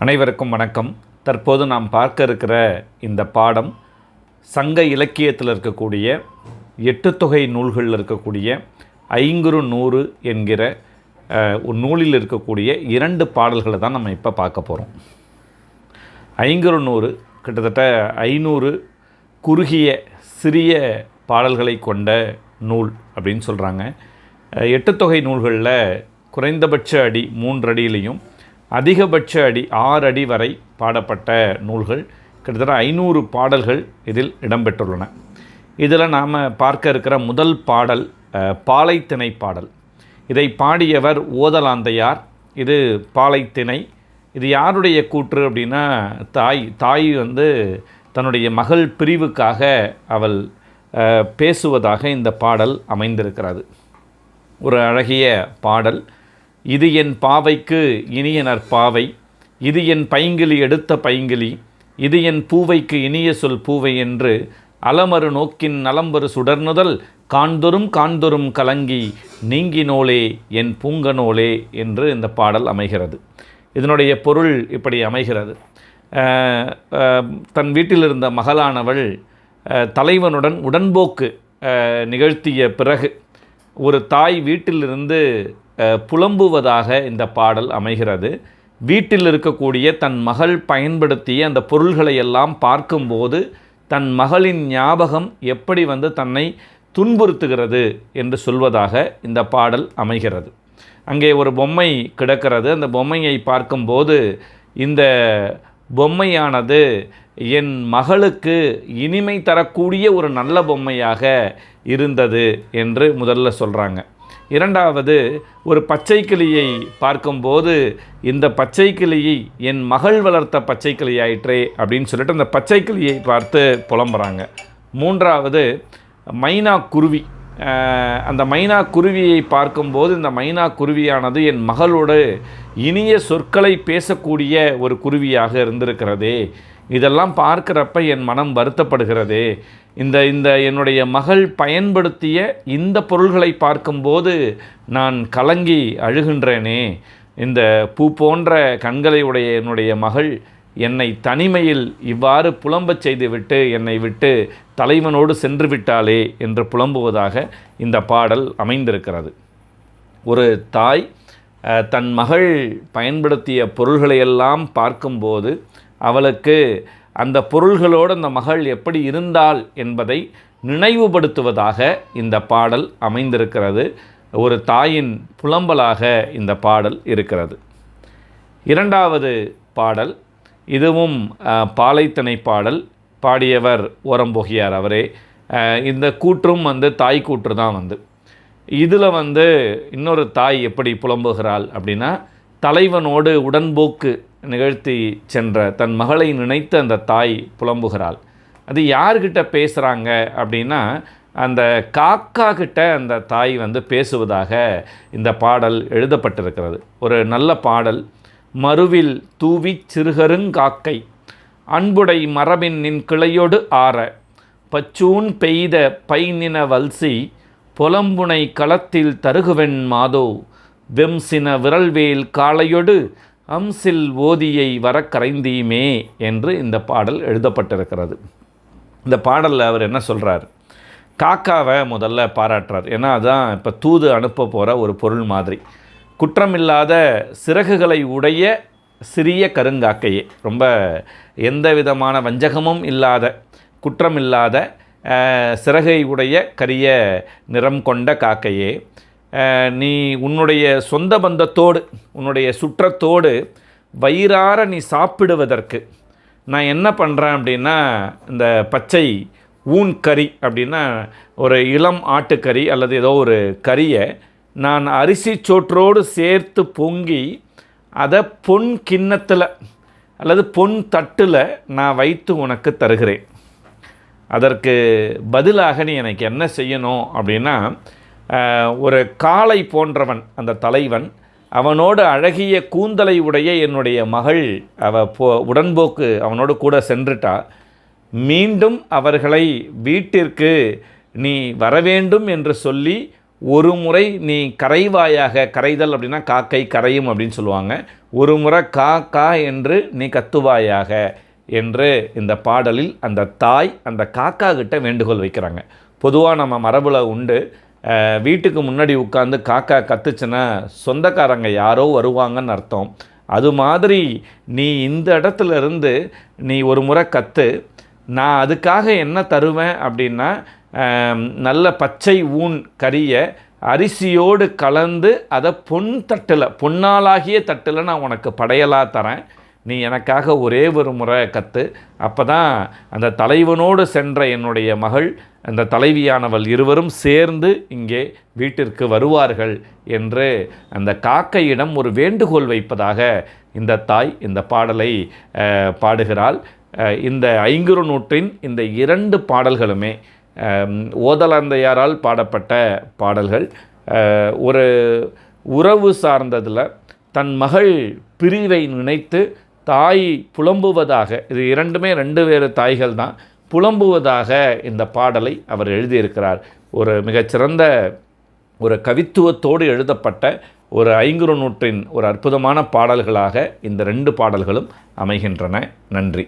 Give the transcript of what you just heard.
அனைவருக்கும் வணக்கம். தற்போது நாம் பார்க்க இருக்கிற இந்த பாடம் சங்க இலக்கியத்தில் இருக்கக்கூடிய எட்டு தொகை நூல்களில் இருக்கக்கூடிய ஐங்குறு நூறு என்கிற ஒரு நூலில் இருக்கக்கூடிய இரண்டு பாடல்களை தான் நம்ம இப்போ பார்க்க போகிறோம் ஐங்குறு நூறு கிட்டத்தட்ட ஐநூறு குறுகிய சிறிய பாடல்களை கொண்ட நூல் அப்படின்னு சொல்கிறாங்க எட்டுத்தொகை நூல்களில் குறைந்தபட்ச அடி மூன்று அடியிலையும் அதிகபட்ச அடி ஆறு அடி வரை பாடப்பட்ட நூல்கள். கிட்டத்தட்ட ஐநூறு பாடல்கள் இதில் இடம்பெற்றுள்ளன. இதில் நாம் பார்க்க இருக்கிற முதல் பாடல் பாலைத்திணை பாடல். இதை பாடியவர் ஓதலாந்தையார். இது பாலைத்திணை. இது யாருடைய கூற்று அப்படின்னா தாய் தாய் வந்து தன்னுடைய மகள் பிரிவுக்காக அவள் பேசுவதாக இந்த பாடல் அமைந்திருக்கிறது. ஒரு அழகிய பாடல். இது என் பாவைக்கு இனிய நற்பாவை இது என் பைங்கிலி எடுத்த பைங்கிலி. இது என் பூவைக்கு இனிய சொல் பூவை என்று அலமரு நோக்கின் நலம்பரு சுடர்னுதல் காண்தொரும் காண்தொரும் கலங்கி நீங்கினோளே என் பூங்கனோளே என்று இந்த பாடல் அமைகிறது. இதனுடைய பொருள் இப்படி அமைகிறது. தன் வீட்டில் இருந்த மகளானவள் தலைவனுடன் உடன்போக்கு நிகழ்த்திய பிறகு ஒரு தாய் வீட்டிலிருந்து புலம்புவதாக இந்த பாடல் அமைகிறது. வீட்டில் இருக்கக்கூடிய தன் மகள் பயன்படுத்திய அந்த பொருள்களை எல்லாம் பார்க்கும்போது தன் மகளின் ஞாபகம் எப்படி வந்து தன்னை துன்புறுத்துகிறது என்று சொல்வதாக இந்த பாடல் அமைகிறது. அங்கே ஒரு பொம்மை கிடக்கிறது. அந்த பொம்மையை பார்க்கும்போது இந்த பொம்மையானது என் மகளுக்கு இனிமை தரக்கூடிய ஒரு நல்ல பொம்மையாக இருந்தது என்று முதல்ல சொல்கிறாங்க இரண்டாவது ஒரு பச்சை கிளியை பார்க்கும்போது இந்த பச்சை கிளியை என் மகள் வளர்த்த பச்சை கிளியாயிற்றே அப்படின்னு சொல்லிட்டு அந்த பச்சை கிளியை பார்த்து புலம்புறாங்க. மூன்றாவது மைனா குருவி அந்த மைனா குருவியை பார்க்கும்போது இந்த மைனா குருவியானது என் மகளோடு இனிய சொற்களை பேசக்கூடிய ஒரு குருவியாக இருந்திருக்கிறதே. இதெல்லாம் பார்க்குறப்ப என் மனம் வருத்தப்படுகிறதே. இந்த இந்த என்னுடைய மகள் பயன்படுத்திய இந்த பொருள்களை பார்க்கும்போது நான் கலங்கி அழுகின்றேனே. இந்த பூ போன்ற கண்களை உடைய என்னுடைய மகள் என்னை தனிமையில் இவ்வாறு புலம்பச் செய்துவிட்டு என்னை விட்டு தலைவனோடு சென்று விட்டாளே என்று புலம்புவதாக இந்த பாடல் அமைந்திருக்கிறது. ஒரு தாய் தன் மகள் பயன்படுத்திய பொருள்களையெல்லாம் பார்க்கும்போது அவளுக்கு அந்த பொருள்களோடு அந்த மகள் எப்படி இருந்தாள் என்பதை நினைவுபடுத்துவதாக இந்த பாடல் அமைந்திருக்கிறது. ஒரு தாயின் புலம்பலாக இந்த பாடல் இருக்கிறது. இரண்டாவது பாடல் இதுவும் பாலைத்தனை பாடல். பாடியவர் ஓரம்போகியார் அவரே. இந்த கூற்றும் வந்து தாய் கூற்று தான் வந்து. இதில் வந்து இன்னொரு தாய் எப்படி புலம்புகிறாள் அப்படின்னா தலைவனோடு உடன்போக்கு நிகழ்த்தி சென்ற தன் மகளை நினைத்து அந்த தாய் புலம்புகிறாள். அது யார்கிட்ட பேசுகிறாங்க அப்படின்னா அந்த காக்கா கிட்ட அந்த தாய் வந்து பேசுவதாக இந்த பாடல் எழுதப்பட்டிருக்கிறது. ஒரு நல்ல பாடல். மறுவில் தூவிச் சிறுகருங்காக்கை அன்புடை மரபின் நின் கிளையொடு ஆற பச்சூன் பெய்த பைநின வல்சி புலம்புனை களத்தில் தருகுவெண் மாதோ வெம்சின விரல்வேல் காளையொடு அம்சில் ஓதியை வரக்கரைந்தீமே என்று இந்த பாடல் எழுதப்பட்டிருக்கிறது. இந்த பாடலில் அவர் என்ன சொல்கிறார் காக்காவை முதல்ல பாராட்டுறார். ஏன்னா அதான் இப்போ தூது அனுப்ப போகிற ஒரு பொருள் மாதிரி. குற்றமில்லாத சிறகுகளை உடைய சிறிய கருங்காக்கையே. ரொம்ப எந்த விதமான வஞ்சகமும் இல்லாத குற்றமில்லாத சிறகை உடைய கரிய நிறம் கொண்ட காக்கையே. நீ உன்னுடைய சொந்த பந்தத்தோடு உன்னுடைய சுற்றத்தோடு வயிறார நீ சாப்பிடுவதற்கு நான் என்ன பண்ணுறேன் அப்படின்னா இந்த பச்சை ஊன் கறி அப்படின்னா ஒரு இளம் ஆட்டுக்கறி அல்லது ஏதோ ஒரு கறியை நான் அரிசி சோற்றோடு சேர்த்து பொங்கி அதை பொன் கிண்ணத்தில் அல்லது பொன் தட்டில் நான் வைத்து உனக்கு தருகிறேன். அதற்கு பதிலாக நீ எனக்கு என்ன செய்யணும் அப்படின்னா ஒரு காளை போன்றவன் அந்த தலைவன் அவனோடு அழகிய கூந்தலை உடைய என்னுடைய மகள் அவ போ உடன்போக்கு அவனோடு கூட சென்றுட்டா. மீண்டும் அவர்களை வீட்டிற்கு நீ வரவேண்டும் என்று சொல்லி ஒரு முறை நீ கரைவாயாக கரைதல் அப்படின்னா காக்கை கரையும் அப்படின்னு சொல்லுவாங்க. ஒரு முறை கா கா என்று நீ கத்துவாயாக என்று இந்த பாடலில் அந்த தாய் அந்த காக்கா கிட்ட வேண்டுகோள் வைக்கிறாங்க. பொதுவாக நம்ம மரபில் உண்டு. வீட்டுக்கு முன்னாடி உட்காந்து காக்கா கத்துச்சுன்னா சொந்தக்காரங்க யாரோ வருவாங்கன்னு அர்த்தம். அது மாதிரி நீ இந்த இடத்துல இருந்து நீ ஒரு முறை கத்து நான் அதுக்காக என்ன தருவேன் அப்படின்னா நல்ல பச்சை ஊன் கறியை அரிசியோடு கலந்து அதை பொன் தட்டில் பொன்னாலாகிய தட்டில் நான் உனக்கு படையலாக தரேன். நீ எனக்காக ஒரே ஒரு முறை கற்று அப்போ தான் அந்த தலைவனோடு சென்ற என்னுடைய மகள் அந்த தலைவியானவள் இருவரும் சேர்ந்து இங்கே வீட்டிற்கு வருவார்கள் என்று அந்த காக்கையிடம் ஒரு வேண்டுகோள் வைப்பதாக இந்த தாய் இந்த பாடலை பாடுகிறாள். இந்த ஐங்குறு நூற்றின் இந்த இரண்டு பாடல்களுமே ஓதலாந்தையாரால் பாடப்பட்ட பாடல்கள். ஒரு உறவு சார்ந்ததில் தன் மகள் பிரிவை நினைத்து தாய் புலம்புவதாக இது இரண்டுமே ரெண்டு வேறு தாய்கள் தான் புலம்புவதாக இந்த பாடலை அவர் எழுதியிருக்கிறார். ஒரு மிகச்சிறந்த ஒரு கவித்துவத்தோடு எழுதப்பட்ட ஒரு ஐங்குறு நூற்றின் ஒரு அற்புதமான பாடல்களாக இந்த ரெண்டு பாடல்களும் அமைகின்றன. நன்றி.